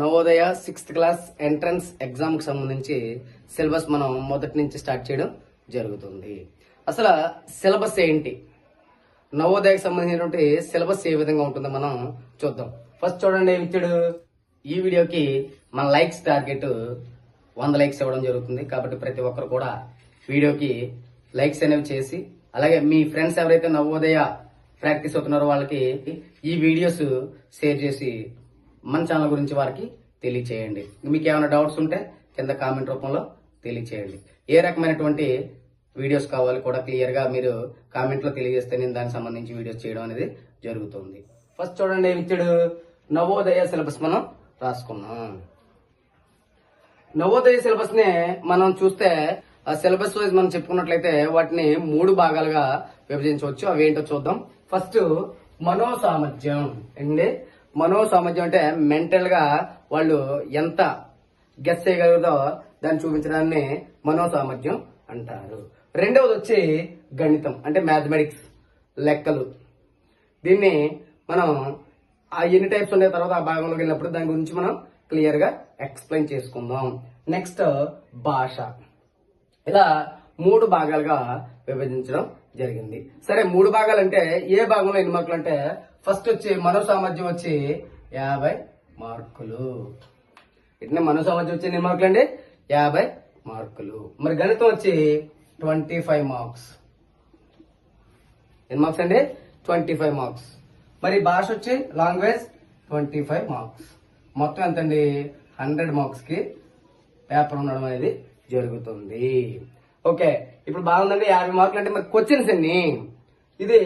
Navodaya sixth class entrance ఎగ్జామ్కి సంబంధించి syllabus మనం మొదటి నుంచి స్టార్ట్ చేయడం జరుగుతుంది. అసలు సిలబస్ ఏంటి? నవోదయకు సంబంధించినటువంటి సిలబస్ ఏ విధంగా ఉంటుందో మనం చూద్దాం. ఫస్ట్ చూడండి ఏమి ఇచ్చాడు? ఈ వీడియోకి మన లైక్స్ టార్గెట్ వంద లైక్స్ ఇవ్వడం జరుగుతుంది. కాబట్టి ప్రతి ఒక్కరు కూడా వీడియోకి లైక్స్ అనేవి చేసి అలాగే మీ ఫ్రెండ్స్ ఎవరైతే నవోదయ ప్రాక్టీస్ అవుతున్నారో వాళ్ళకి ఈ వీడియోస్ షేర్ చేసి మన ఛానల్ గురించి వారికి తెలియచేయండి. మీకు ఏమైనా డౌట్స్ ఉంటే కింద కామెంట్ రూపంలో తెలియచేయండి. ఏ రకమైనటువంటి వీడియోస్ కావాలి కూడా క్లియర్గా మీరు కామెంట్లో తెలియజేస్తే నేను దానికి సంబంధించి వీడియోస్ చేయడం అనేది జరుగుతుంది. ఫస్ట్ చూడండి ఇచ్చాడు నవోదయ సిలబస్ మనం రాసుకున్నాం. నవోదయ సిలబస్ని మనం చూస్తే ఆ సిలబస్ వైజ్ మనం చెప్పుకున్నట్లయితే వాటిని మూడు భాగాలుగా విభజించవచ్చు. అవి ఏంటో చూద్దాం. ఫస్ట్ మనో సామర్థ్యం అండి. మనో సామర్థ్యం అంటే మెంటల్గా వాళ్ళు ఎంత గెస్ చేయగలదో దాన్ని చూపించడాన్ని మనో సామర్థ్యం అంటారు. రెండవది వచ్చి గణితం అంటే మ్యాథమెటిక్స్ లెక్కలు. దీన్ని మనం ఆ ఎన్ని టైప్స్ ఉండే తర్వాత ఆ భాగంలోకి వెళ్ళినప్పుడు దాని గురించి మనం క్లియర్గా ఎక్స్ప్లెయిన్ చేసుకుందాం. నెక్స్ట్ భాష. ఇలా మూడు భాగాలుగా విభజించడం జరిగింది. సరే మూడు భాగాలు అంటే ఏ భాగంలో ఎన్ని మార్కులు అంటే ఫస్ట్ వచ్చి మనో సామర్థ్యం వచ్చి యాభై మార్కులు. ఇట్నే మనో సామర్థ్యం వచ్చి ఎన్ని మార్కులు అండి? యాభై మార్కులు. మరి గణితం వచ్చి ట్వంటీ ఫైవ్ మార్క్స్ ఎన్ని మార్క్స్ అండి? ట్వంటీ ఫైవ్ మార్క్స్ మరి భాష వచ్చి లాంగ్వేజ్ ట్వంటీ ఫైవ్ మార్క్స్ మొత్తం ఎంతండి? హండ్రెడ్ మార్క్స్కి పేపర్ ఉండడం అనేది జరుగుతుంది. ఓకే ఇప్పుడు బాగుందండి. యాభై మార్కులు అంటే మరి క్వశ్చన్స్ ఎన్ని? ఇది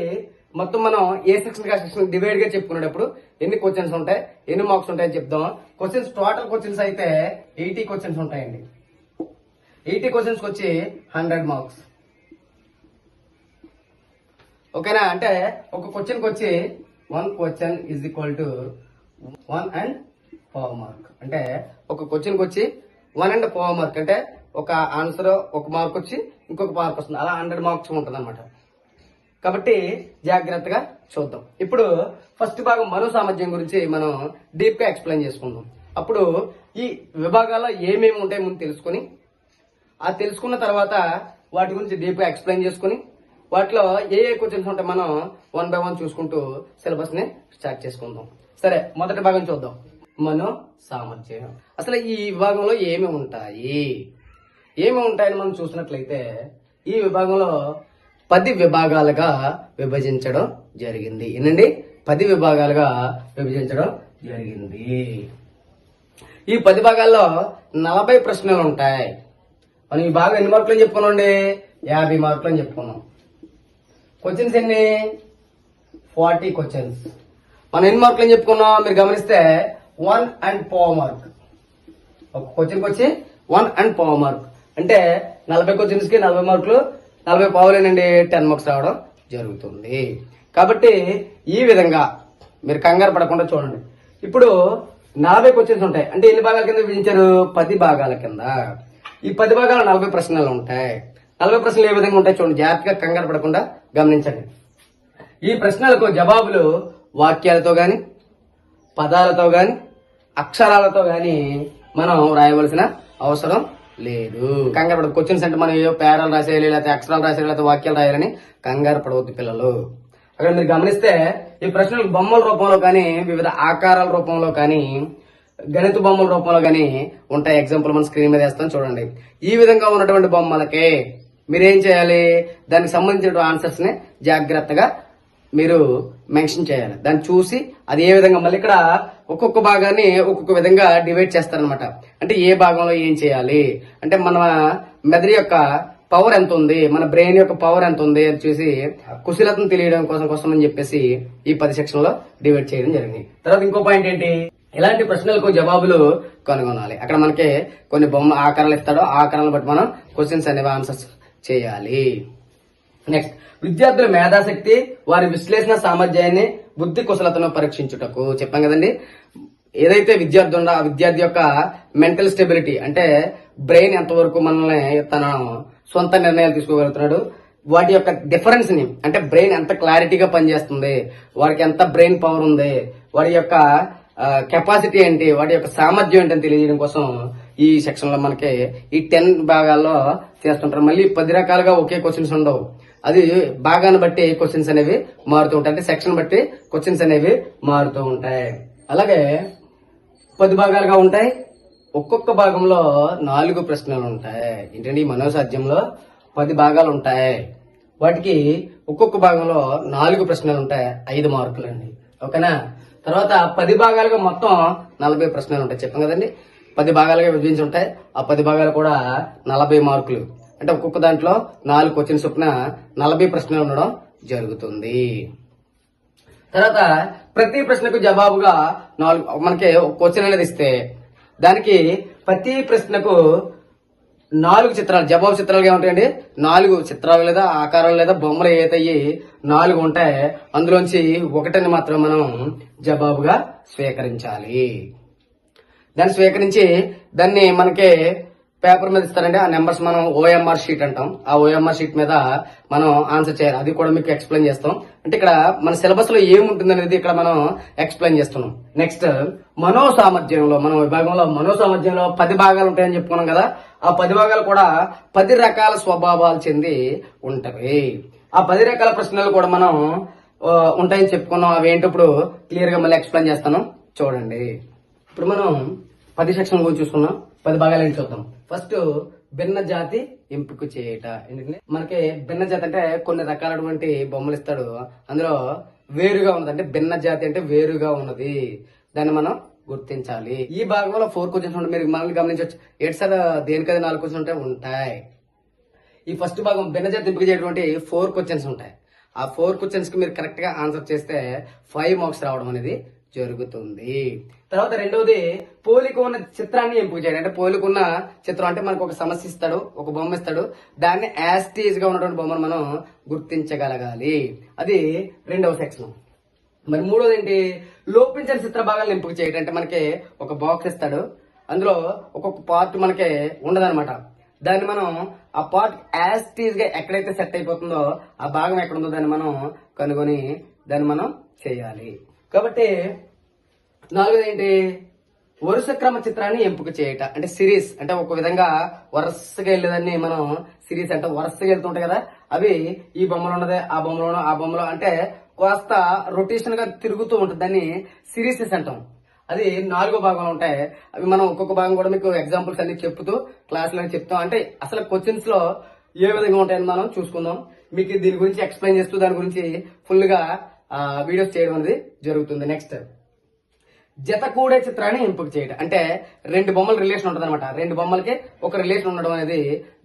మొత్తం మనం ఏ సెక్షన్ కా సెక్షన్ డివైడ్గా చెప్పుకునేటప్పుడు ఎన్ని క్వశ్చన్స్ ఉంటాయి? ఎన్ని మార్క్స్ ఉంటాయని చెప్దాం. క్వశ్చన్స్ టోటల్ క్వశ్చన్స్ అయితే ఎయిటీ క్వశ్చన్స్ ఉంటాయండి. ఎయిటీ క్వశ్చన్స్ వచ్చి హండ్రెడ్ మార్క్స్ ఓకేనా? అంటే ఒక క్వశ్చన్ వచ్చి one question is equal to one and power mark అంటే ఒక క్వశ్చన్ వచ్చి వన్ అండ్ పవర్ మార్క్ అంటే ఒక ఆన్సర్ ఒక మార్క్ వచ్చి ఇంకొక మార్క్ వస్తుంది. అలా హండ్రెడ్ మార్క్స్ ఉంటుంది అనమాట కాబట్టి జాగ్రత్తగా చూద్దాం. ఇప్పుడు ఫస్ట్ భాగం మరో సామర్థ్యం గురించి మనం డీప్గా ఎక్స్ప్లెయిన్ చేసుకుందాం. అప్పుడు ఈ విభాగాల్లో ఏమేమి ఉంటాయి ముందు తెలుసుకొని ఆ తెలుసుకున్న తర్వాత వాటి గురించి డీప్గా ఎక్స్ప్లెయిన్ చేసుకుని వాటిలో ఏ ఏ క్వశ్చన్స్ ఉంటాయి మనం వన్ బై వన్ చూసుకుంటూ సిలబస్ని స్టార్ట్ చేసుకుందాం. సరే మొదటి భాగం చూద్దాం. మనో సామర్థ్యం. అసలు ఈ విభాగంలో ఏమి ఉంటాయి? ఏమి ఉంటాయని మనం చూసినట్లయితే ఈ విభాగంలో పది విభాగాలుగా విభజించడం జరిగింది. ఏంటండి పది విభాగాలుగా విభజించడం జరిగింది. ఈ పది భాగాల్లో నలభై ప్రశ్నలు ఉంటాయి. మనం ఈ భాగం ఎన్ని మార్కులు అని చెప్పుకున్నాండి యాభై మార్కులు అని చెప్పుకున్నాం. క్వశ్చన్స్ ఎన్ని? ఫార్టీ క్వశ్చన్స్ మనం ఎన్ని మార్కులు అని చెప్పుకున్నాం? మీరు గమనిస్తే వన్ అండ్ పవర్ మార్క్. ఒక క్వశ్చన్కి వచ్చి వన్ అండ్ పవర్ మార్క్. అంటే నలభై క్వశ్చన్స్కి నలభై మార్కులు నలభై పావులేనండి టెన్ మార్క్స్ రావడం జరుగుతుంది. కాబట్టి ఈ విధంగా మీరు కంగారు పడకుండా చూడండి. ఇప్పుడు నలభై క్వశ్చన్స్ ఉంటాయి. అంటే ఎన్ని భాగాల కింద విభజించారు? పది భాగాల కింద. ఈ పది భాగాలు నలభై ప్రశ్నలు ఉంటాయి. నలభై ప్రశ్నలు ఏ విధంగా ఉంటాయి చూడండి. జాగ్రత్తగా కంగారు పడకుండా గమనించండి. ఈ ప్రశ్నలకు జవాబులు వాక్యాలతో గాని పదాలతో గాని అక్షరాలతో గాని మనం రాయవలసిన అవసరం లేదు. కంగారు పడదు క్వశ్చన్స్ అంటే మనం ఏదో పేరాలు రాసేయాలి లేకపోతే అక్షరాలు రాసేయాలి లేకపోతే వాక్యాలు రాయాలని కంగారు పడవద్దు పిల్లలు. అక్కడ మీరు గమనిస్తే ఈ ప్రశ్నలు బొమ్మల రూపంలో కానీ వివిధ ఆకారాల రూపంలో కానీ గణిత బొమ్మల రూపంలో కానీ ఉంటాయి. ఎగ్జాంపుల్ మనం స్క్రీన్ మీద వేస్తాం చూడండి. ఈ విధంగా ఉన్నటువంటి బొమ్మలకే మీరేం చేయాలి? దానికి సంబంధించిన ఆన్సర్స్ని జాగ్రత్తగా మీరు మెన్షన్ చేయాలి. దాన్ని చూసి అది ఏ విధంగా మళ్ళీ ఇక్కడ ఒక్కొక్క భాగాన్ని ఒక్కొక్క విధంగా డివైడ్ చేస్తారనమాట అంటే ఏ భాగంలో ఏం చేయాలి? అంటే మన మెదడు యొక్క పవర్ ఎంత ఉంది? మన బ్రెయిన్ యొక్క పవర్ ఎంత ఉంది? అని చూసి కుశలతను తెలియడం కోసం కోసం అని చెప్పేసి ఈ పది సెక్షన్లో డివైడ్ చేయడం జరిగింది. తర్వాత ఇంకో పాయింట్ ఏంటి? ఇలాంటి ప్రశ్నలకు జవాబులు కనుగొనాలి. అక్కడ మనకి కొన్ని బొమ్మ ఆకారాలు ఇస్తాడో. ఆ ఆకారాలను బట్టి మనం క్వశ్చన్స్ అనేవి ఆన్సర్స్ చేయాలి. నెక్స్ట్ విద్యార్థుల మేధాశక్తి వారి విశ్లేషణ సామర్థ్యాన్ని బుద్ధి కుశలతను పరీక్షించుటకు. చెప్పాం కదండి? ఏదైతే విద్యార్థి ఉందో ఆ విద్యార్థి యొక్క మెంటల్ స్టెబిలిటీ అంటే బ్రెయిన్ ఎంతవరకు మనల్ని తన సొంత నిర్ణయాలు తీసుకోగలుగుతున్నాడు వాటి యొక్క డిఫరెన్స్ని అంటే బ్రెయిన్ ఎంత క్లారిటీగా పనిచేస్తుంది వారికి ఎంత బ్రెయిన్ పవర్ ఉంది వాడి యొక్క కెపాసిటీ ఏంటి వాటి యొక్క సామర్థ్యం ఏంటని తెలియజేయడం కోసం ఈ సెక్షన్లో మనకి ఈ టెన్ భాగాల్లో చేస్తుంటారు. మళ్ళీ పది రకాలుగా ఒకే క్వశ్చన్స్ ఉండవు. అది భాగాన్ని బట్టి క్వశ్చన్స్ అనేవి మారుతూ ఉంటాయి. అంటే సెక్షన్ బట్టి క్వశ్చన్స్ అనేవి మారుతూ ఉంటాయి. అలాగే పది భాగాలుగా ఉంటాయి. ఒక్కొక్క భాగంలో నాలుగు ప్రశ్నలు ఉంటాయి. ఏంటంటే ఈ మనోసాధ్యంలో పది భాగాలు ఉంటాయి. వాటికి ఒక్కొక్క భాగంలో నాలుగు ప్రశ్నలు ఉంటాయి. ఐదు మార్కులు అండి ఓకేనా? తర్వాత పది భాగాలుగా మొత్తం నలభై ప్రశ్నలు ఉంటాయి. చెప్పాం కదండి? పది భాగాలుగా విభజించి ఉంటాయి. ఆ పది భాగాలు కూడా నలభై మార్కులు. అంటే ఒక్కొక్క దాంట్లో నాలుగు క్వశ్చన్ చొప్పున నలభై ప్రశ్నలు ఉండడం జరుగుతుంది. తర్వాత ప్రతి ప్రశ్నకు జవాబుగా నాలుగు మనకి ఒక క్వశ్చన్ అనేది ఇస్తే దానికి ప్రతి ప్రశ్నకు నాలుగు చిత్రాలు జవాబు చిత్రాలుగా ఉంటాయండి నాలుగు చిత్రాలు లేదా ఆకారాలు లేదా బొమ్మలు ఏదయ్యి నాలుగు ఉంటాయి అందులోంచి ఒకటిని మాత్రం మనం జవాబుగా స్వీకరించాలి. దాన్ని స్వీకరించి దాన్ని మనకి పేపర్ మీద ఇస్తారండి. ఆ నెంబర్స్ మనం ఓఎంఆర్ షీట్ అంటాం. ఆ ఓఎంఆర్ షీట్ మీద మనం ఆన్సర్ చేయాలి. అది కూడా మీకు ఎక్స్ప్లెయిన్ చేస్తాం. అంటే ఇక్కడ మన సిలబస్లో ఏముంటుంది అనేది ఇక్కడ మనం ఎక్స్ప్లెయిన్ చేస్తున్నాం. నెక్స్ట్ మనో సామర్థ్యంలో మన విభాగంలో మనో సామర్థ్యంలో పది భాగాలు ఉంటాయని చెప్పుకున్నాం కదా. ఆ పది భాగాలు కూడా పది రకాల స్వభావాలు చెంది ఉంటవి ఆ పది రకాల ప్రశ్నలు కూడా మనం ఉంటాయని చెప్పుకున్నాం. అవి ఏంటప్పుడు క్లియర్గా మళ్ళీ ఎక్స్ప్లెయిన్ చేస్తాను. చూడండి. ఇప్పుడు మనం పది సెక్షన్ గురించి చూసుకున్నాం. పది భాగాలు ఏంటి చూద్దాం. ఫస్ట్ భిన్న జాతి ఎంపిక చేయట. ఎందుకంటే మనకి భిన్న జాతి అంటే కొన్ని రకాలటువంటి బొమ్మలు ఇస్తాడు. అందులో వేరుగా ఉన్నది. అంటే భిన్న జాతి అంటే వేరుగా ఉన్నది. దాన్ని మనం గుర్తించాలి. ఈ భాగంలో ఫోర్ క్వశ్చన్స్ ఉంటాయి మీరు మనల్ని గమనించవచ్చు. ఏడు సార్ దేనికది నాలుగు క్వశ్చన్స్ ఉంటాయి ఉంటాయి. ఈ ఫస్ట్ భాగం భిన్న జాతి ఎంపిక చేయటువంటి ఫోర్ క్వశ్చన్స్ ఉంటాయి. ఆ ఫోర్ క్వశ్చన్స్కి మీరు కరెక్ట్గా ఆన్సర్ చేస్తే ఫైవ్ మార్క్స్ రావడం అనేది జరుగుతుంది. తర్వాత రెండవది పోలిక ఉన్న చిత్రాన్ని ఎంపిక చేయడం అంటే పోలిక ఉన్న చిత్రం అంటే మనకు ఒక సమస్య ఇస్తాడు ఒక బొమ్మ ఇస్తాడు. దాన్ని యాస్టేజ్గా ఉన్నటువంటి బొమ్మను మనం గుర్తించగలగాలి. అది రెండవ సెక్షన్ మరి మూడోది ఏంటి? లోపించిన చిత్ర భాగాలను ఎంపిక చేయడం అంటే మనకి ఒక బాక్స్ ఇస్తాడు. అందులో ఒక్కొక్క పార్ట్ మనకి ఉండదన్నమాట. దాన్ని మనం ఆ పార్ట్ యాస్టీజ్గా ఎక్కడైతే సెట్ అయిపోతుందో ఆ భాగం ఎక్కడ ఉందో దాన్ని మనం కనుగొని దాన్ని మనం చేయాలి. కాబట్టి నాలుగోది ఏంటి వరుస క్రమ చిత్రాన్ని ఎంపిక చేయట అంటే సిరీస్ అంటే ఒక విధంగా వరుసగా వెళ్ళేదాన్ని మనం సిరీస్ అంటే వరుసగా వెళ్తుంటాయి కదా అవి ఈ బొమ్మలో ఉన్నది ఆ బొమ్మలోనో ఆ బొమ్మలో అంటే కాస్త రొటేషన్గా తిరుగుతూ ఉంటుంది. దాన్ని సిరీసెస్ అంటాం. అది నాలుగో భాగంలో ఉంటాయి. అవి మనం ఒక్కొక్క భాగం కూడా మీకు ఎగ్జాంపుల్స్ అన్ని చెప్తూ క్లాసులో చెప్తాం. అంటే అసలు క్వశ్చన్స్లో ఏ విధంగా ఉంటాయని మనం చూసుకుందాం. మీకు దీని గురించి ఎక్స్ప్లెయిన్ చేస్తూ దాని గురించి ఫుల్గా వీడియోస్ చేయడం అనేది జరుగుతుంది. నెక్స్ట్ జత కూడే చిత్రాన్ని ఎంపిక చేయడం అంటే రెండు బొమ్మల రిలేషన్ ఉంటుంది అనమాట రెండు బొమ్మలకి ఒక రిలేషన్ ఉండడం అనేది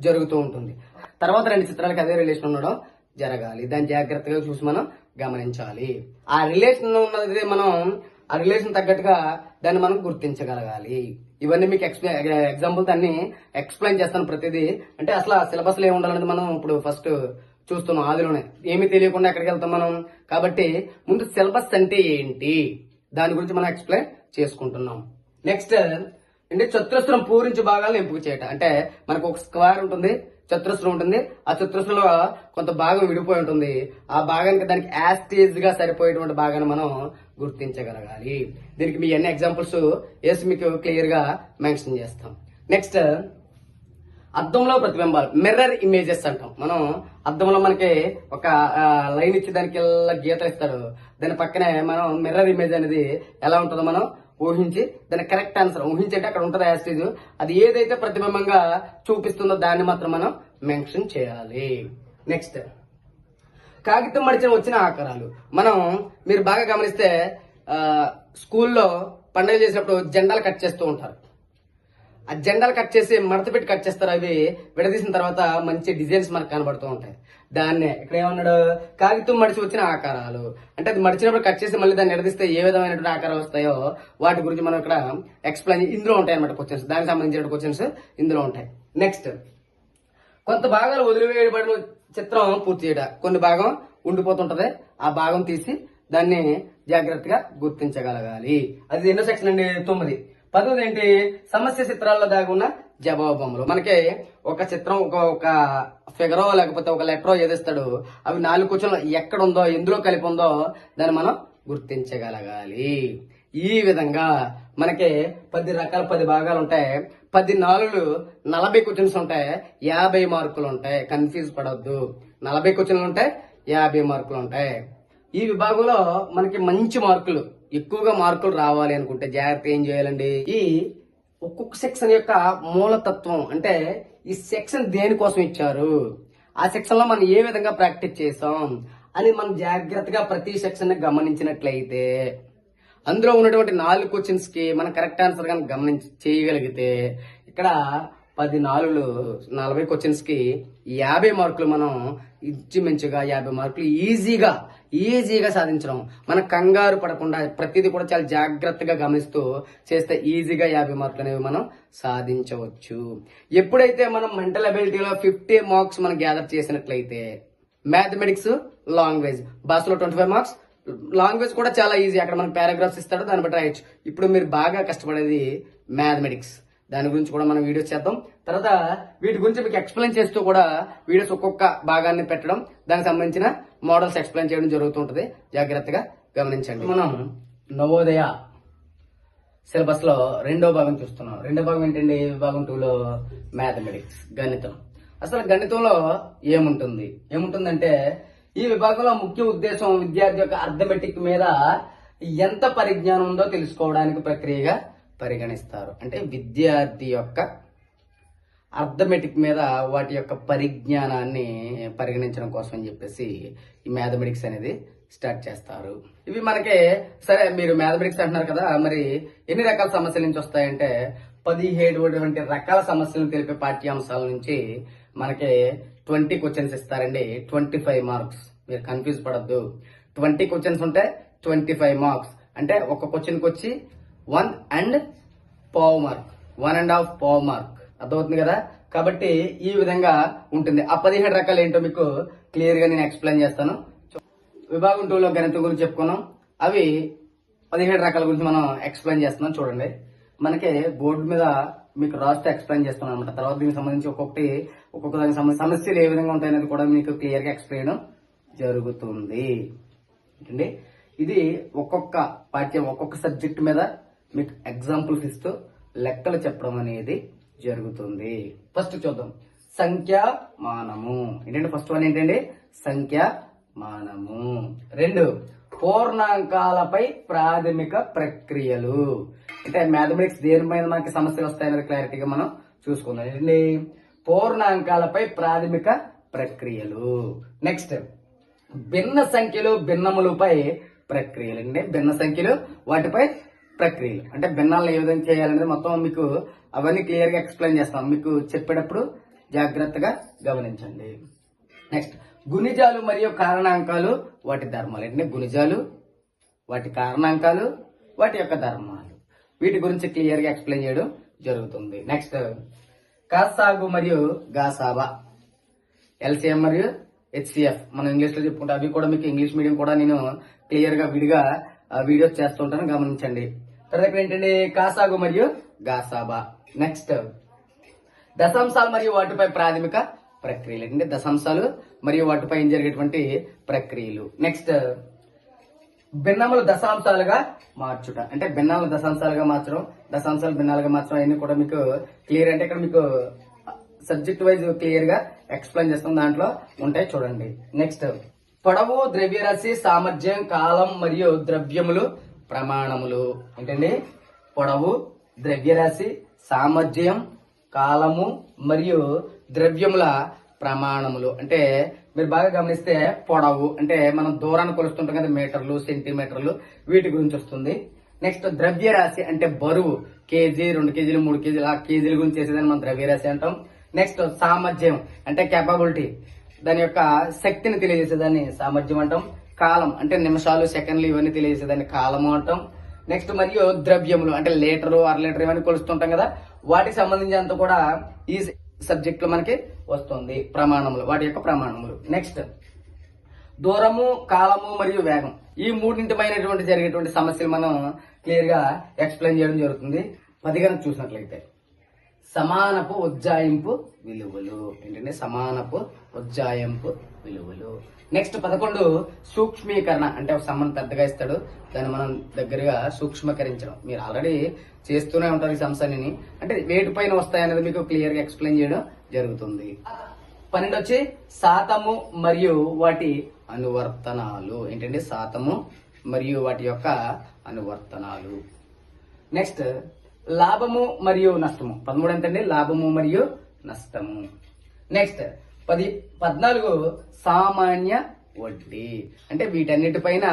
జరుగుతూ ఉంటుంది. తర్వాత రెండు చిత్రాలకి అదే రిలేషన్ ఉండడం జరగాలి. దాన్ని జాగ్రత్తగా చూసి మనం గమనించాలి. ఆ రిలేషన్ ఉన్నది మనం ఆ రిలేషన్ తగ్గట్టుగా దాన్ని మనం గుర్తించగలగాలి. ఇవన్నీ మీకు ఎగ్జాంపుల్ దాన్ని ఎక్స్ప్లెయిన్ చేస్తాను ప్రతిదీ. అంటే అసలు సిలబస్లో ఏముండాలనేది మనం ఇప్పుడు ఫస్ట్ చూస్తున్నాం ఆదిలోనే. ఏమీ తెలియకుండా ఎక్కడికి వెళ్తాం మనం? కాబట్టి ముందు సిలబస్ అంటే ఏంటి? దాని గురించి మనం ఎక్స్ప్లెయిన్ చేసుకుంటున్నాం. నెక్స్ట్ అంటే చతురస్రం పూరించి భాగాలను ఎంపిక చేయటం. అంటే మనకు ఒక స్క్వేర్ ఉంటుంది చతురస్రం ఉంటుంది. ఆ చతురస్రంలో కొంత భాగం విడిపోయి ఉంటుంది. ఆ భాగానికి దానికి యాస్టేజ్గా సరిపోయేటువంటి భాగాన్ని మనం గుర్తించగలగాలి. దీనికి మీ అన్ని ఎగ్జాంపుల్స్ వేసి మీకు క్లియర్గా మెన్షన్ చేస్తాం. నెక్స్ట్ అద్దంలో ప్రతిబింబాలు. మిర్రర్ ఇమేజెస్ అంటాం. మనం అద్దంలో మనకి ఒక లైన్ ఇచ్చి దానికి గీతలు ఇస్తారు. దాని పక్కనే మనం మిర్రర్ ఇమేజ్ అనేది ఎలా ఉంటుందో మనం ఊహించి దాని కరెక్ట్ ఆన్సర్ ఊహించంటే అక్కడ ఉంటుంది యాస్టేజ్ అది ఏదైతే ప్రతిబింబంగా చూపిస్తుందో దాన్ని మాత్రం మనం మెన్షన్ చేయాలి. నెక్స్ట్ కాగితం మడిచిన వచ్చిన ఆకారాలు. మనం మీరు బాగా గమనిస్తే స్కూల్లో పండుగ చేసినప్పుడు జెండాలు కట్ చేస్తూ ఉంటారు. ఆ జెండాలు కట్ చేసి మడత పెట్టి కట్ చేస్తారు అవి విడదీసిన తర్వాత మంచి డిజైన్స్ మనకు కనబడుతూ ఉంటాయి. దాన్నే ఇక్కడ ఏమన్నాడు? కాగితం మడిచి వచ్చిన ఆకారాలు. అంటే అది మడిచినప్పుడు కట్ చేసి మళ్ళీ దాన్ని విడదీస్తే ఏ విధమైనటువంటి ఆకారాలు వస్తాయో వాటి గురించి మనం ఇక్కడ ఎక్స్ప్లెయిన్ ఇందులో ఉంటాయి అనమాట క్వశ్చన్స్ దానికి సంబంధించిన క్వశ్చన్స్ ఇందులో ఉంటాయి. నెక్స్ట్ కొంత భాగాలు వదిలివేయబడిన చిత్రం పూర్తి చేయడం? కొన్ని భాగం ఉండిపోతుంటది. ఆ భాగం తీసి దాన్ని జాగ్రత్తగా గుర్తించగలగాలి. అది ఎన్నో సెక్షన్ అండి? తొమ్మిది. పదవది ఏంటి సమస్య చిత్రాల్లో దాగి ఉన్న జవాబు బొమ్మలు మనకి ఒక చిత్రం ఒక ఒక ఫిగరో లేకపోతే ఒక లెటరో ఏదిస్తాడు? అవి నాలుగు క్వశ్చన్లు ఎక్కడ ఉందో ఎందులో కలిపి ఉందో దాన్ని మనం గుర్తించగలగాలి. ఈ విధంగా మనకి పది రకాల పది భాగాలు ఉంటాయి. పది నాలుగు నలభై క్వశ్చన్స్ ఉంటాయి. యాభై మార్కులు ఉంటాయి. కన్ఫ్యూజ్ పడవద్దు నలభై క్వశ్చన్లు ఉంటాయి యాభై మార్కులు ఉంటాయి. ఈ విభాగంలో మనకి మంచి మార్కులు ఎక్కువగా మార్కులు రావాలి అనుకుంటే జాగ్రత్త ఏం చేయాలండి? ఈ ఒక్కొక్క సెక్షన్ యొక్క మూలతత్వం అంటే ఈ సెక్షన్ దేనికోసం ఇచ్చారు? ఆ సెక్షన్లో మనం ఏ విధంగా ప్రాక్టీస్ చేసాం అని మనం జాగ్రత్తగా ప్రతి సెక్షన్ గమనించినట్లయితే అందులో ఉన్నటువంటి నాలుగు క్వశ్చన్స్కి మనం కరెక్ట్ ఆన్సర్ కానీ గమనించి చేయగలిగితే ఇక్కడ పది నాలుగు నలభై క్వశ్చన్స్కి యాభై మార్కులు మనం ఇంచుమించుగా యాభై మార్కులు ఈజీగా ఈజీగా సాధించడం. మన కంగారు పడకుండా ప్రతిదీ కూడా చాలా జాగ్రత్తగా గమనిస్తూ చేస్తే ఈజీగా యాభై మార్కులు అనేవి మనం సాధించవచ్చు. ఎప్పుడైతే మనం మెంటల్ అబిలిటీలో ఫిఫ్టీ మార్క్స్ మనం గ్యాదర్ చేసినట్లయితే మ్యాథమెటిక్స్ లాంగ్వేజ్ భాషలో ట్వంటీ ఫైవ్ మార్క్స్ లాంగ్వేజ్ కూడా చాలా ఈజీ అక్కడ మనకు పారాగ్రాఫ్స్ ఇస్తాడు దాన్ని బట్టి రాయొచ్చు. ఇప్పుడు మీరు బాగా కష్టపడేది మ్యాథమెటిక్స్ దాని గురించి కూడా మనం వీడియోస్ చేద్దాం. తర్వాత వీటి గురించి మీకు ఎక్స్ప్లెయిన్ చేస్తూ కూడా వీడియోస్ ఒక్కొక్క భాగాన్ని పెట్టడం. దానికి సంబంధించిన మోడల్స్ ఎక్స్ప్లెయిన్ చేయడం జరుగుతుంటది. జాగ్రత్తగా గమనించండి. మనం నవోదయ సిలబస్లో రెండో భాగం చూస్తున్నాం. రెండో భాగం ఏంటండి? విభాగం టూలో మ్యాథమెటిక్స్ గణితం. అసలు గణితంలో ఏముంటుంది? ఏముంటుందంటే ఈ విభాగంలో ముఖ్య ఉద్దేశం విద్యార్థి యొక్క అర్థమెటిక్ మీద ఎంత పరిజ్ఞానం ఉందో తెలుసుకోవడానికి ప్రక్రియగా పరిగణిస్తారు. అంటే విద్యార్థి యొక్క అర్థమెటిక్ మీద వాటి యొక్క పరిజ్ఞానాన్ని పరిగణించడం కోసం అని చెప్పేసి ఈ మ్యాథమెటిక్స్ అనేది స్టార్ట్ చేస్తారు. ఇవి మనకి సరే మీరు మ్యాథమెటిక్స్ అంటున్నారు కదా మరి ఎన్ని రకాల సమస్యల నుంచి వస్తాయంటే పదిహేడు వంటి రకాల సమస్యలను తెలిపే పాఠ్యాంశాల నుంచి మనకి ట్వంటీ క్వశ్చన్స్ ఇస్తారండి. ట్వంటీ ఫైవ్ మార్క్స్ మీరు కన్ఫ్యూజ్ పడద్దు. ట్వంటీ క్వశ్చన్స్ ఉంటే ట్వంటీ ఫైవ్ మార్క్స్ అంటే ఒక క్వశ్చన్కి వచ్చి వన్ అండ్ పావు మార్క్ వన్ అండ్ హాఫ్ పావు మార్క్ అర్థమవుతుంది కదా? కాబట్టి ఈ విధంగా ఉంటుంది. ఆ పదిహేడు రకాలు ఏంటో మీకు క్లియర్గా నేను ఎక్స్ప్లెయిన్ చేస్తాను. విభాగం టూలో గణితం గురించి చెప్పుకున్నాం. అవి పదిహేడు రకాల గురించి మనం ఎక్స్ప్లెయిన్ చేస్తున్నాం. చూడండి. మనకి బోర్డు మీద మీకు రాస్తే ఎక్స్ప్లెయిన్ చేస్తున్నాం అనమాట తర్వాత దీనికి సంబంధించి ఒక్కొక్కటి ఒక్కొక్క దానికి సంబంధించి సమస్యలు ఏ విధంగా ఉంటాయనేది కూడా మీకు క్లియర్గా ఎక్స్ప్లెయిన్ జరుగుతుంది. ఏంటండి? ఇది ఒక్కొక్క పాఠ్యం ఒక్కొక్క సబ్జెక్ట్ మీద మీకు ఎగ్జాంపుల్స్ ఇస్తూ లెక్కలు చెప్పడం అనేది జరుగుతుంది. ఫస్ట్ చూద్దాం. సంఖ్య మానము. ఏంటంటే ఫస్ట్ వన్ ఏంటండి? సంఖ్య మానము. రెండు పూర్ణాంకాలపై ప్రాథమిక ప్రక్రియలు. అంటే మ్యాథమెటిక్స్ దేని మీద మనకి సమస్యలు వస్తాయనేది క్లారిటీగా మనం చూసుకుందాం. ఏంటండి పూర్ణాంకాలపై ప్రాథమిక ప్రక్రియలు. నెక్స్ట్ భిన్న సంఖ్యలు భిన్నములపై ప్రక్రియలు. అంటే భిన్న సంఖ్యలు వాటిపై ప్రక్రియలు. అంటే భిన్నాలను ఏ విధంగా చేయాలనేది మొత్తం మీకు అవన్నీ క్లియర్గా ఎక్స్ప్లెయిన్ చేస్తాం. మీకు చెప్పేటప్పుడు జాగ్రత్తగా గమనించండి. నెక్స్ట్ గుణిజాలు మరియు కారణాంకాలు వాటి ధర్మాలు. అంటే గుణిజాలు వాటి కారణాంకాలు వాటి యొక్క ధర్మాలు. వీటి గురించి క్లియర్గా ఎక్స్ప్లెయిన్ చేయడం జరుగుతుంది. నెక్స్ట్ కాసాగు మరియు గాసాబా. ఎల్సిఎం మరియు హెచ్సిఎఫ్. మనం ఇంగ్లీష్లో చెప్పుకుంటే అవి కూడా మీకు ఇంగ్లీష్ మీడియం కూడా నేను క్లియర్గా విడిగా వీడియోస్ చేస్తుంటాను గమనించండి. తర్వాత ఏంటంటే కాసాగు మరియు గాసాబా. నెక్స్ట్ దశాంశాలు మరియు వాటిపై ప్రాథమిక ప్రక్రియలు. అంటే దశాంశాలు మరియు వాటిపై జరిగేటువంటి ప్రక్రియలు? నెక్స్ట్ భిన్నములు దశాంశాలుగా మార్చుట. అంటే భిన్నాలు దశాంశాలుగా మార్చడం దశాంశాలు భిన్నాలుగా మార్చడం అవన్నీ కూడా మీకు క్లియర్ అంటే ఇక్కడ మీకు సబ్జెక్ట్ వైజ్ క్లియర్గా ఎక్స్ప్లెయిన్ చేస్తాం దాంట్లో. ఉంటాయి చూడండి. నెక్స్ట్ పొడవు ద్రవ్యరాశి సామర్థ్యం కాలం మరియు ద్రవ్యములు ప్రమాణములు. ఏంటండి? పొడవు ద్రవ్యరాశి సామర్థ్యం కాలము మరియు ద్రవ్యముల ప్రమాణములు. అంటే మీరు బాగా గమనిస్తే పొడవు అంటే మనం దూరాన్ని కొలుస్తుంటాం కదా మీటర్లు సెంటీమీటర్లు వీటి గురించి వస్తుంది. నెక్స్ట్ ద్రవ్యరాశి అంటే బరువు కేజీ రెండు కేజీలు మూడు కేజీలు ఆ కేజీల గురించి చేసేదాన్ని మనం ద్రవ్యరాశి అంటాం. నెక్స్ట్ సామర్థ్యం అంటే కెపాబిలిటీ దాని యొక్క శక్తిని తెలియజేసేదాన్ని సామర్థ్యం అంటాం. కాలం అంటే నిమిషాలు సెకండ్లు ఇవన్నీ తెలియజేసేదాన్ని కాలము అంటాం. నెక్స్ట్ మరియు ద్రవ్యములు అంటే లీటరు అర లీటర్ ఇవన్నీ కొలుస్తుంటాం కదా. వాటికి సంబంధించినంత కూడా ఈ సబ్జెక్ట్లో మనకి వస్తుంది ప్రమాణములు వాటి యొక్క ప్రమాణములు. నెక్స్ట్ దూరము కాలము మరియు వేగం. ఈ మూడింటిపైనటువంటి జరిగేటువంటి సమస్యలు మనం క్లియర్గా ఎక్స్ప్లెయిన్ చేయడం జరుగుతుంది. పది గణిత చూసినట్లయితే. సమానపు ఉజ్జాయింపు విలువలు. ఏంటంటే సమానపు ఉజ్జాయింపు విలువలు. నెక్స్ట్ పదకొండు సూక్ష్మీకరణ అంటే ఒక సంబంధం పెద్దగా ఇస్తాడు. దాన్ని మనం దగ్గరగా సూక్ష్మీకరించడం. మీరు ఆల్రెడీ చేస్తూనే ఉంటారు ఈ సంస్థని అంటే వేటి పైన వస్తాయనేది మీకు క్లియర్గా ఎక్స్ప్లెయిన్ చేయడం జరుగుతుంది. పన్నెండు వచ్చి శాతము మరియు వాటి అనువర్తనాలు. ఏంటంటే శాతము మరియు వాటి యొక్క అనువర్తనాలు. నెక్స్ట్ లాభము మరియు నష్టము. పదమూడు ఎంతండి? లాభము మరియు నష్టము. నెక్స్ట్ పది పద్నాలుగు సామాన్య వడ్డీ. అంటే వీటన్నిటిపైన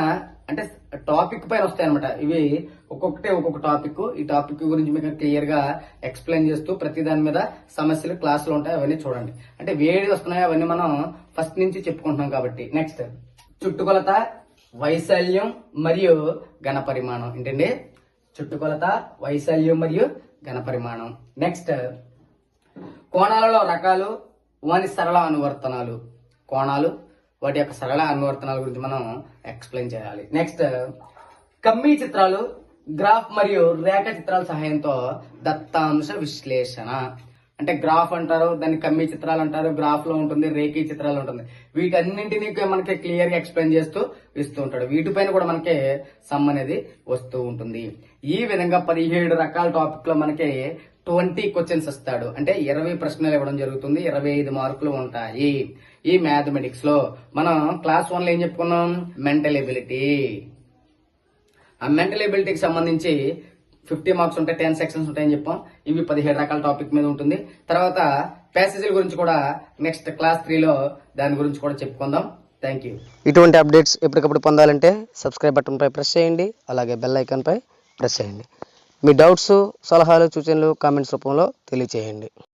అంటే టాపిక్ పైన వస్తాయి అనమాట ఇవి ఒక్కొక్కటే ఒక్కొక్క టాపిక్ ఈ టాపిక్ గురించి మీకు క్లియర్గా ఎక్స్ప్లెయిన్ చేస్తూ ప్రతి దాని మీద సమస్యలు క్లాసులు ఉంటాయి అవన్నీ చూడండి. అంటే వేడి వస్తున్నాయి అవన్నీ మనం ఫస్ట్ నుంచి చెప్పుకుంటున్నాం కాబట్టి. నెక్స్ట్ చుట్టుకొలత వైశాల్యం మరియు ఘన పరిమాణం. ఏంటండి? చుట్టుకొలత వైశాల్యం మరియు ఘన పరిమాణం. నెక్స్ట్ కోణాలలో రకాలు వాని సరళ అనువర్తనాలు. కోణాలు వాటి యొక్క సరళ అనువర్తనాల గురించి మనం ఎక్స్ప్లెయిన్ చేయాలి. నెక్స్ట్ కమ్మీ చిత్రాలు గ్రాఫ్ మరియు రేఖ చిత్రాల సహాయంతో దత్తాంశ విశ్లేషణ. అంటే గ్రాఫ్ అంటారు దాన్ని కమ్మీ చిత్రాలు అంటారు గ్రాఫ్లో ఉంటుంది రేఖీ చిత్రాలు ఉంటుంది. వీటన్నింటినీ మనకి క్లియర్గా ఎక్స్ప్లెయిన్ చేస్తూ ఇస్తూ ఉంటాడు. వీటిపైన కూడా మనకి సమ్ అనేది వస్తూ ఉంటుంది. ఈ విధంగా పదిహేడు రకాల టాపిక్లో మనకి ట్వంటీ క్వశ్చన్స్ ఇస్తాడు. అంటే ఇరవై ప్రశ్నలు ఇవ్వడం జరుగుతుంది. ఇరవై ఐదు మార్కులు ఉంటాయి. ఈ మ్యాథమెటిక్స్లో మనం క్లాస్ వన్లో ఏం చెప్పుకున్నాం? మెంటల్ ఎబిలిటీ ఆ మెంటల్ ఎబిలిటీకి సంబంధించి ఫిఫ్టీ మార్క్స్ ఉంటాయి టెన్ సెక్షన్స్ ఉంటాయని చెప్పాం. ఇవి పదిహేడు రకాల టాపిక్ మీద ఉంటుంది. తర్వాత ప్యాసేజీల గురించి కూడా నెక్స్ట్ క్లాస్ త్రీలో దాని గురించి కూడా చెప్పుకుందాం. థ్యాంక్ యూ ఇటువంటి అప్డేట్స్ ఎప్పటికప్పుడు పొందాలంటే సబ్స్క్రైబ్ బటన్పై ప్రెస్ చేయండి. అలాగే బెల్ ఐకాన్పై ప్రెస్ చేయండి. మీ డౌట్స్ సలహాలు సూచనలు కామెంట్స్ రూపంలో తెలియచేయండి.